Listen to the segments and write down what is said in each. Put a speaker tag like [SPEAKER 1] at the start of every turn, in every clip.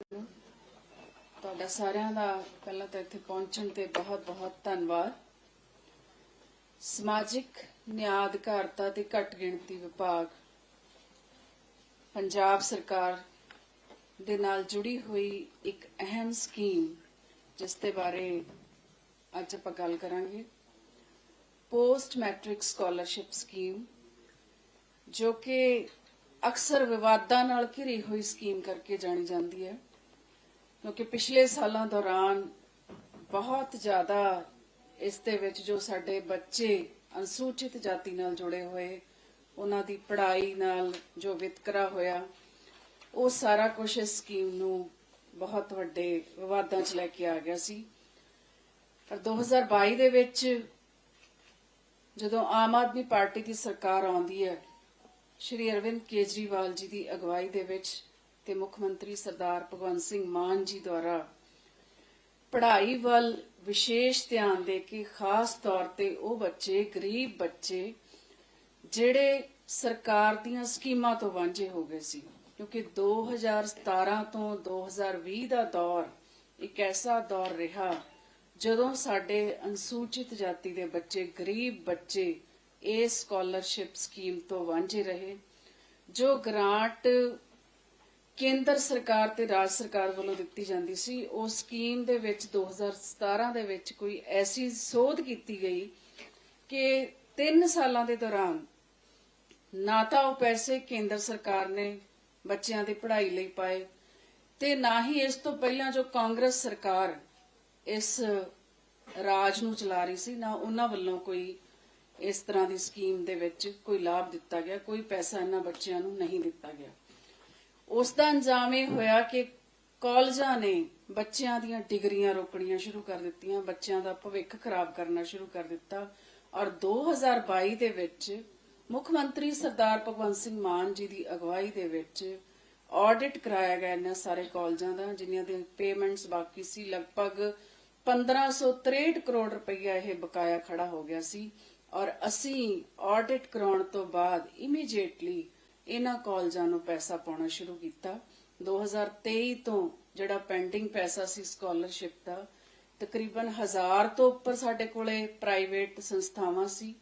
[SPEAKER 1] ਤੁਹਾਡਾ ਸਾਰਿਆਂ ਦਾ ਪਹਿਲਾਂ ਤਾਂ ਇੱਥੇ ਪਹੁੰਚਣ ਤੇ ਬਹੁਤ-ਬਹੁਤ ਧੰਨਵਾਦ। ਸਮਾਜਿਕ ਨਿਆਂ ਅਧਿਕਾਰਤਾ ਤੇ ਘੱਟ ਗਿਣਤੀ ਵਿਭਾਗ, ਪੰਜਾਬ ਸਰਕਾਰ ਦੇ ਨਾਲ ਜੁੜੀ ਹੋਈ ਇੱਕ ਅਹਿਮ ਸਕੀਮ ਜਿਸ ਦੇ ਬਾਰੇ ਅੱਜ ਆਪਾਂ ਗੱਲ ਕਰਾਂਗੇ। ਪੋਸਟ ਮੈਟ੍ਰਿਕ ਸਕਾਲਰਸ਼ਿਪ ਸਕੀਮ, ਜੋ ਕਿ ਅਕਸਰ ਵਿਵਾਦਾਂ ਨਾਲ ਘਿਰੀ ਹੋਈ ਸਕੀਮ ਕਰਕੇ ਜਾਣੀ ਜਾਂਦੀ ਹੈ। ਕਿਉਂਕਿ ਪਿਛਲੇ ਸਾਲਾਂ ਦੌਰਾਨ ਬਹੁਤ ਜ਼ਿਆਦਾ ਇਸ ਦੇ ਵਿੱਚ ਜੋ ਸਾਡੇ ਬੱਚੇ ਅਨੁਸੂਚਿਤ ਜਾਤੀ ਨਾਲ ਜੁੜੇ ਹੋਏ, ਉਹਨਾਂ ਦੀ ਪੜ੍ਹਾਈ ਨਾਲ ਜੋ ਵਿਤਕਰਾ ਹੋਇਆ, ਉਹ ਸਾਰਾ ਕੁਝ ਇਸ ਸਕੀਮ ਨੂੰ ਬਹੁਤ ਵੱਡੇ ਵਿਵਾਦਾਂ 'ਚ ਲੈ ਕੇ ਆ ਗਿਆ ਸੀ। ਪਰ 2022 ਦੇ ਵਿੱਚ ਜਦੋਂ ਆਮ ਆਦਮੀ ਪਾਰਟੀ ਦੀ ਸਰਕਾਰ ਆਉਂਦੀ ਹੈ, ਸ਼੍ਰੀ ਅਰਵਿੰਦ ਕੇਜਰੀਵਾਲ ਜੀ ਦੀ ਅਗਵਾਈ ਦੇ ਵਿੱਚ ਤੇ ਮੁੱਖ ਮੰਤਰੀ ਸਰਦਾਰ ਭਗਵੰਤ ਸਿੰਘ ਮਾਨ ਜੀ ਦੁਆਰਾ ਪੜ੍ਹਾਈ ਵੱਲ ਵਿਸ਼ੇਸ਼ ਧਿਆਨ ਦੇ ਕੇ ਖਾਸ ਤੌਰ ਤੇ ਉਹ ਬੱਚੇ, ਗਰੀਬ ਬੱਚੇ, ਜਿਹੜੇ ਸਰਕਾਰ ਦੀਆਂ ਸਕੀਮਾਂ ਤੋਂ ਵਾਂਝੇ ਹੋ ਗਏ ਸੀ। ਕਿਉਂਕਿ 2017 ਤੋਂ 2020 ਦਾ ਦੌਰ ਇੱਕ ਐਸਾ ਦੌਰ ਰਿਹਾ ਜਦੋਂ ਸਾਡੇ ਅਨੁਸੂਚਿਤ ਜਾਤੀ ਦੇ ਬੱਚੇ, ਗਰੀਬ ਬੱਚੇ ਇਸ ਸਕਾਲਰਸ਼ਿਪ ਸਕੀਮ ਤੋਂ ਵਾਂਝੇ ਰਹੇ, ਜੋ ਗ੍ਰਾਂਟ ਕੇਂਦਰ ਸਰਕਾਰ ਤੇ ਰਾਜ ਸਰਕਾਰ ਵੱਲੋਂ ਦਿੱਤੀ ਜਾਂਦੀ ਸੀ। ਉਸ ਸਕੀਮ ਦੇ ਵਿੱਚ 2017 ਦੇ ਵਿੱਚ ਕੋਈ ਐਸੀ ਸੋਧ ਕੀਤੀ ਗਈ ਕਿ 3 ਸਾਲਾਂ ਦੇ ਦੌਰਾਨ ਨਾ ਤਾਂ ਉਹ ਪੈਸੇ ਕੇਂਦਰ ਸਰਕਾਰ ਨੇ ਬੱਚਿਆਂ ਦੀ ਪੜ੍ਹਾਈ ਲਈ ਪਾਏ ਤੇ ਨਾ ਹੀ ਇਸ ਤੋਂ ਪਹਿਲਾਂ ਜੋ ਕਾਂਗਰਸ ਸਰਕਾਰ ਇਸ ਰਾਜ ਨੂੰ ਚਲਾ ਰਹੀ ਸੀ, ਨਾ ਉਹਨਾਂ ਵੱਲੋਂ ਕੋਈ ਇਸ ਤਰ੍ਹਾਂ ਦੀ ਸਕੀਮ ਦੇ ਵਿੱਚ ਕੋਈ ਲਾਭ ਦਿੱਤਾ ਗਿਆ, ਕੋਈ ਪੈਸਾ ਇਹਨਾਂ ਬੱਚਿਆਂ ਨੂੰ ਨਹੀਂ ਦਿੱਤਾ ਗਿਆ। ਉਸ ਦਾ ਅੰਜਾਮ ਇਹ ਹੋਇਆ ਕਿ ਕਾਲਜਾਂ ਨੇ ਬੱਚਿਆਂ ਦੀਆਂ ਡਿਗਰੀਆਂ ਰੋਕਣੀਆਂ ਸ਼ੁਰੂ ਕਰ ਦਿੱਤੀਆਂ, ਬੱਚਿਆਂ ਦਾ ਭਵਿੱਖ ਖਰਾਬ ਕਰਨਾ ਸ਼ੁਰੂ ਕਰ ਦਿੱਤਾ। ਔਰ 2022 ਦੇ ਵਿੱਚ ਮੁੱਖ ਮੰਤਰੀ ਸਰਦਾਰ ਭਗਵੰਤ ਸਿੰਘ ਮਾਨ ਜੀ ਦੀ ਅਗਵਾਈ ਦੇ ਵਿੱਚ ਆਡਿਟ ਕਰਾਇਆ ਗਿਆ ਇਹਨਾਂ ਸਾਰੇ ਕਾਲਜਾਂ ਦਾ ਜਿਨ੍ਹਾਂ ਦੇ ਪੇਮੈਂਟਸ ਬਾਕੀ ਸੀ, ਲਗਭਗ 1563 ਕਰੋੜ ਰੁਪਈਆ ਇਹ ਬਕਾਇਆ ਖੜਾ ਹੋ ਗਿਆ ਸੀ। ਔਰ ਅਸੀਂ ਆਡਿਟ ਕਰਾਉਣ ਤੋਂ ਬਾਅਦ ਇਮੀਡੀਏਟਲੀ ਇਹਨਾਂ ਕਾਲਜਾਂ ਨੂੰ ਪੈਸਾ ਪਾਉਣਾ ਸ਼ੁਰੂ ਕੀਤਾ। 2023 ਤੋਂ ਜਿਹੜਾ ਪੈਂਡਿੰਗ ਪੈਸਾ ਸੀ ਸਕਾਲਰਸ਼ਿਪ ਦਾ, ਤਕਰੀਬਨ 1000 ਤੋਂ ਉੱਪਰ ਸਾਡੇ ਕੋਲੇ ਪ੍ਰਾਈਵੇਟ ਸੰਸਥਾਵਾਂ ਸੀ,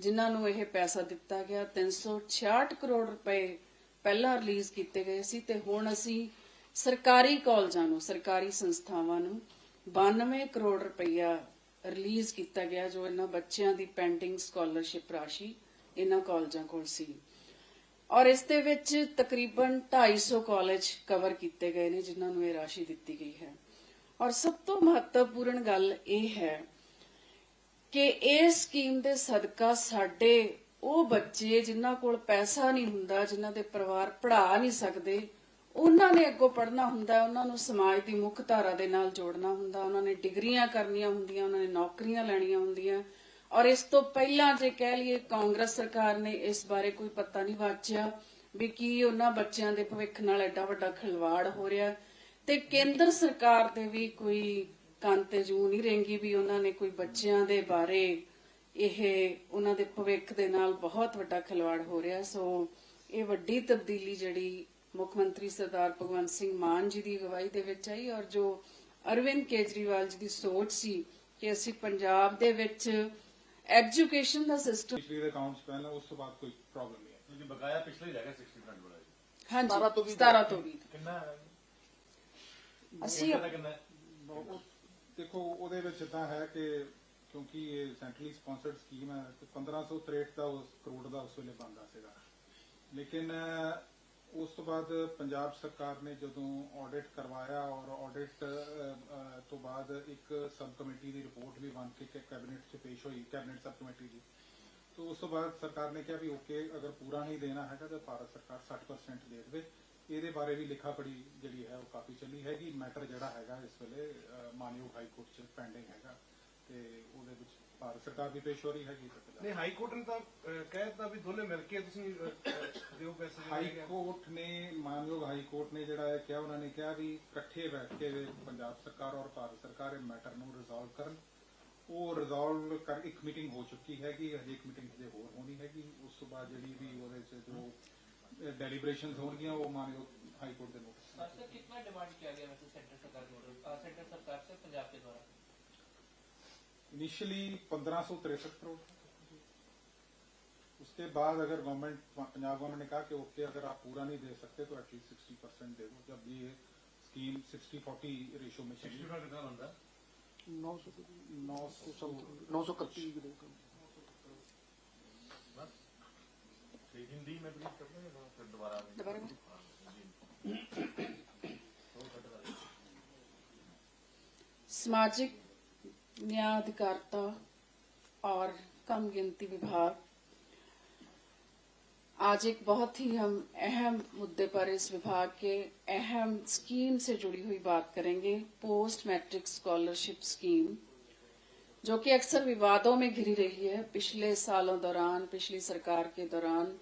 [SPEAKER 1] ਜਿਨ੍ਹਾਂ ਨੂੰ ਇਹ ਪੈਸਾ ਦਿੱਤਾ ਗਿਆ। 366 ਕਰੋੜ ਰੁਪਏ ਪਹਿਲਾਂ ਰਿਲੀਜ਼ ਕੀਤੇ ਗਏ ਸੀ ਤੇ ਹੁਣ ਅਸੀਂ ਸਰਕਾਰੀ ਕਾਲਜਾਂ ਨੂੰ, ਸਰਕਾਰੀ ਸੰਸਥਾਵਾਂ ਨੂੰ 92 ਕਰੋੜ ਰੁਪਇਆ ਰਿਲੀਜ਼ ਕੀਤਾ ਗਿਆ, ਜੋ ਇਹਨਾਂ ਬੱਚਿਆਂ ਦੀ ਪੈਂਡਿੰਗ ਸਕਾਲਰਸ਼ਿਪ ਰਾਸ਼ੀ ਇਹਨਾਂ ਕਾਲਜਾਂ ਕੋਲ ਸੀ। ਔਰ ਇਸ ਦੇ ਵਿੱਚ ਤਕਰੀਬਨ 250 ਕਾਲਜ ਕਵਰ ਕੀਤੇ ਗਏ ਨੇ, ਜਿਨ੍ਹਾਂ ਨੂੰ ਇਹ ਰਾਸ਼ੀ ਦਿੱਤੀ ਗਈ ਹੈ। ਔਰ ਸਭ ਤੋਂ ਮਹੱਤਵਪੂਰਨ ਗੱਲ ਇਹ ਹੈ ਕਿ ਇਸ ਸਕੀਮ ਦੇ ਸਦਕਾ ਸਾਡੇ ਉਹ ਬੱਚੇ ਜਿਨ੍ਹਾਂ ਕੋਲ ਪੈਸਾ ਨਹੀਂ ਹੁੰਦਾ, ਜਿਨ੍ਹਾਂ ਦੇ ਪਰਿਵਾਰ ਪੜ੍ਹਾ ਨਹੀਂ ਸਕਦੇ, ਉਹਨਾਂ ਨੇ ਅੱਗੋਂ ਪੜ੍ਹਨਾ ਹੁੰਦਾ, ਉਹਨਾਂ ਨੂੰ ਸਮਾਜ ਦੀ ਮੁੱਖ ਧਾਰਾ ਦੇ ਨਾਲ ਜੋੜਨਾ ਹੁੰਦਾ, ਉਹਨਾਂ ਨੇ ਡਿਗਰੀਆਂ ਕਰਨੀਆਂ ਹੁੰਦੀਆਂ, ਉਹਨਾਂ ਨੇ ਨੌਕਰੀਆਂ ਲੈਣੀਆਂ ਹੁੰਦੀਆਂ। ਔਰ ਇਸ ਤੋਂ ਪਹਿਲਾਂ ਜੇ ਕਹਿ ਲਈਏ ਕਾਂਗਰਸ ਸਰਕਾਰ ਨੇ ਇਸ ਬਾਰੇ ਕੋਈ ਪਤਾ ਨਹੀਂ ਵਾਚਿਆ ਵੀ ਕੀ ਉਹਨਾਂ ਬੱਚਿਆਂ ਦੇ ਭਵਿੱਖ ਨਾਲ ਐਡਾ ਵੱਡਾ ਖਿਲਵਾੜ ਹੋ ਰਿਹਾ ਤੇ ਕੇਂਦਰ ਸਰਕਾਰ ਤੇ ਵੀ ਕੋਈ ਕੰਨ ਤੇ ਜੂ ਨਹੀਂ ਰਹਿੰਗੀ ਵੀ ਉਹਨਾਂ ਨੇ ਕੋਈ ਬੱਚਿਆਂ ਦੇ ਬਾਰੇ ਇਹ ਉਹਨਾਂ ਦੇ ਭਵਿੱਖ ਦੇ ਨਾਲ ਬਹੁਤ ਵੱਡਾ ਖਿਲਵਾੜ ਹੋ ਰਿਹਾ ਸੋ ਇਹ ਵੱਡੀ ਤਬਦੀਲੀ ਜਿਹੜੀ ਮੁੱਖ ਮੰਤਰੀ ਸਰਦਾਰ ਭਗਵੰਤ ਸਿੰਘ ਮਾਨ ਜੀ ਦੀ ਅਗਵਾਈ ਦੇ ਵਿੱਚ ਆਈ ਔਰ ਜੋ ਅਰਵਿੰਦ ਕੇਜਰੀਵਾਲ ਜੀ ਦੀ ਸੋਚ ਸੀ ਕਿ ਅਸੀਂ ਪੰਜਾਬ ਦੇ ਵਿੱਚ ਐਜੂਕੇਸ਼ਨ ਦਾ ਸਿਸਟਮ
[SPEAKER 2] ਪਿਛਲੀ ਦੇ ਅਕਾਊਂਟਸ ਪਹਿਲਾਂ ਉਸ ਤੋਂ ਬਾਅਦ ਕੋਈ ਪ੍ਰੋਬਲਮ ਨਹੀਂ ਹੈ
[SPEAKER 3] ਕਿਉਂਕਿ ਬਕਾਇਆ ਪਿਛਲੇ ਹੀ ਰਹਿ ਗਿਆ 60% ਵਾਲਾ ਜੀ
[SPEAKER 1] ਹਾਂਜੀ
[SPEAKER 2] 17 ਤੋਂ ਵੀਹ
[SPEAKER 1] 17 ਤੋਂ 20
[SPEAKER 3] ਕਿੰਨਾ ਹੈ
[SPEAKER 1] ਅਸੀਂ
[SPEAKER 3] ਕਿੰਨਾ ਕਿੰਨਾ ਹੈ?
[SPEAKER 2] ਉਹ- ਦੇਖੋ ਉਹਦੇ ਵਿੱਚ ਤਾਂ ਹੈ ਕਿ ਕਿਉਂਕਿ ਇਹ ਸੈਂਟਰਲੀ ਸਪਾਂਸਰਡ ਸਕੀਮ ਹੈ ਤੇ 1563 ਦਾ ਉਸ ਕਰੋੜ ਦਾ ਉਸ ਵੇਲੇ ਬਣਦਾ ਸੀਗਾ ਲੇਕਿਨ ਅਹ, ਉਸ ਤੋਂ ਬਾਅਦ ਪੰਜਾਬ ਸਰਕਾਰ ਨੇ ਜਦੋਂ ਆਡਿਟ ਕਰਵਾਇਆ ਔਰ ਆਡਿਟ ਤੋਂ ਬਾਅਦ ਇੱਕ ਸਬ ਕਮੇਟੀ ਦੀ ਰਿਪੋਰਟ ਵੀ ਬਣ ਕੇ ਕੈਬਨਿਟ 'ਚ ਪੇਸ਼ ਹੋਈ ਕੈਬਨਿਟ ਸਬ ਕਮੇਟੀ ਦੀ। ਤੋਂ ਉਸ ਤੋਂ ਬਾਅਦ ਸਰਕਾਰ ਨੇ ਕਿਹਾ ਵੀ ਓਕੇ ਅਗਰ ਪੂਰਾ ਨਹੀਂ ਦੇਣਾ ਹੈਗਾ ਤਾਂ ਭਾਰਤ ਸਰਕਾਰ 60% ਦੇ ਦੇਵੇ। ਇਹਦੇ ਬਾਰੇ ਵੀ ਲਿਖਾ ਪੜੀ ਜਿਹੜੀ ਹੈ ਉਹ ਕਾਫੀ ਚੱਲੀ ਹੈਗੀ। ਮੈਟਰ ਜਿਹੜਾ ਹੈਗਾ ਇਸ ਵੇਲੇ ਮਾਨਯੋਗ ਹਾਈ ਕੋਰਟ 'ਚ ਪੈਂਡਿੰਗ ਹੈਗਾ ਤੇ ਉਹਦੇ ਵਿੱਚ ਭਾਰਤ ਸਰਕਾਰ ਵੀ ਪੇਸ਼ ਹੋ ਰਹੀ ਹੈਗੀ ਤੇ ਪੰਜਾਬ
[SPEAKER 4] ਨਹੀਂ ਹਾਈ ਕੋਰਟ ਨੇ ਤਾਂ ਅਹ, ਕਹਿ ਦਿੱਤਾ ਵੀ ਦੋਨੇ ਮਿਲ ਕੇ ਤੁਸੀਂ ਅਹ, ਅਹ, ਦਿਓ ਪੈਸੇ ਜਿਹੜੇ
[SPEAKER 2] ਹਾਈ
[SPEAKER 4] ਹੈਗੇ ਆ।
[SPEAKER 2] ਕੋਰਟ ਨੇ ਮਾਨਯੋਗ ਹਾਈ ਕੋਰਟ ਨੇ ਜਿਹੜਾ ਇਹ ਕਿਹਾ ਉਹਨਾਂ ਨੇ ਕਿਹਾ ਵੀ ਇਕੱਠੇ ਬੈਠ ਕੇ ਪੰਜਾਬ ਸਰਕਾਰ ਔਰ ਭਾਰਤ ਸਰਕਾਰ ਇਹ ਮੈਟਰ ਨੂੰ ਰਿਜ਼ੋਲਵ ਕਰਨ ਉਹ ਰਿਜ਼ੋਲਵ ਕਰ ਇੱਕ ਮੀਟਿੰਗ ਹੋ ਚੁੱਕੀ ਹੈਗੀ ਹਜੇ ਇੱਕ ਮੀਟਿੰਗ ਹਜੇ ਹੋਰ ਹੋਣੀ ਹੈਗੀ ਉਸ ਤੋਂ ਬਾਅਦ ਜਿਹੜੀ ਵੀ ਉਹਦੇ ਚ ਜੋ ਡੈਲੀਬਰੇਸ਼ਨਸ ਹੋਣਗੀਆਂ ਉਹ ਮਾਨਯੋਗ हाई कोर्ट के नोटिस
[SPEAKER 5] सर सर कितना डिमांड किया गया वैसे सेंटर सरकार की ओर अ, सेंटर सरकार से पंजाब के द्वारा
[SPEAKER 2] इनिशियली पंद्रह सौ तिरसठ करोड़ उसके बाद अगर गवर्नमेंट पंजाब गवर्नमेंट ने कहा कि ओके अगर आप पूरा नहीं दे सकते तो एटलीस्ट सिक्सटी परसेंट दे दो। जब ये स्कीम सिक्सटी फोर्टी रेशो में
[SPEAKER 3] कितना बनता
[SPEAKER 2] नौ सौ
[SPEAKER 6] नौ सौ
[SPEAKER 3] ठीक हिंदी में कर देंगे फिर दोबारा। तो।
[SPEAKER 1] सामाजिक न्याय अधिकारिता और कम गिनती विभाग आज एक बहुत ही हम अहम मुद्दे पर इस विभाग के अहम स्कीम से जुड़ी हुई बात करेंगे पोस्ट मैट्रिक स्कॉलरशिप स्कीम जो कि अक्सर विवादों में घिरी रही है पिछले सालों दौरान पिछली सरकार के दौरान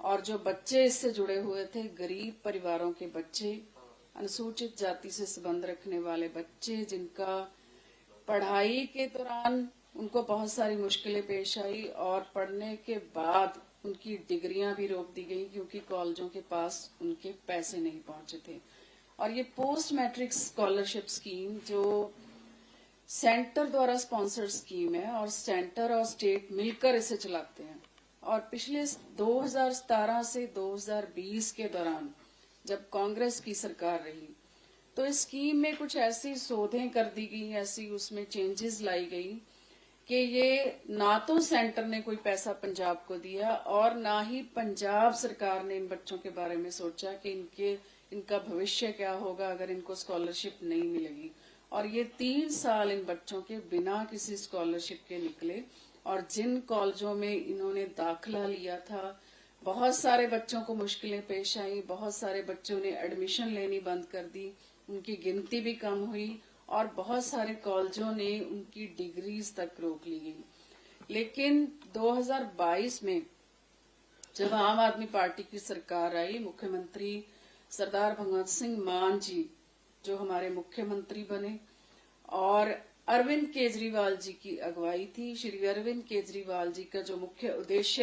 [SPEAKER 1] और जो बच्चे इससे जुड़े हुए थे गरीब परिवारों के बच्चे अनुसूचित जाति से संबंध रखने वाले बच्चे जिनका पढ़ाई के दौरान उनको बहुत सारी मुश्किलें पेश आई और पढ़ने के बाद उनकी डिग्रियाँ भी रोक दी गई क्योंकि कॉलेजों के पास उनके पैसे नहीं पहुँचे थे। और ये पोस्ट मैट्रिक स्कॉलरशिप स्कीम जो सेंटर द्वारा स्पॉन्सर्ड स्कीम है और सेंटर और स्टेट मिलकर इसे चलाते हैं। और पिछले 2017 से 2020 के दौरान जब कांग्रेस की सरकार रही तो इस स्कीम में कुछ ऐसी शोधें कर दी गई, ऐसी उसमें चेंजेस लाई गई कि ये ना तो सेंटर ने कोई पैसा पंजाब को दिया और ना ही पंजाब सरकार ने इन बच्चों के बारे में सोचा कि इनके, इनका भविष्य क्या होगा अगर इनको स्कॉलरशिप नहीं मिलेगी। और ये तीन साल इन बच्चों के बिना किसी स्कॉलरशिप के निकले और जिन कॉलेजों में इन्होंने दाखला लिया था, बहुत सारे बच्चों को मुश्किलें पेश आई, बहुत सारे बच्चों ने एडमिशन लेनी बंद कर दी। उनकी गिनती भी कम हुई और बहुत सारे कॉलेजों ने उनकी डिग्रीज तक रोक ली गई। लेकिन 2022 में जब आम आदमी पार्टी की सरकार आई, मुख्यमंत्री सरदार भगवंत सिंह मान जी जो हमारे मुख्यमंत्री बने और अरविंद केजरीवाल जी की अगुवाई थी। श्री अरविंद केजरीवाल जी का जो मुख्य उद्देश्य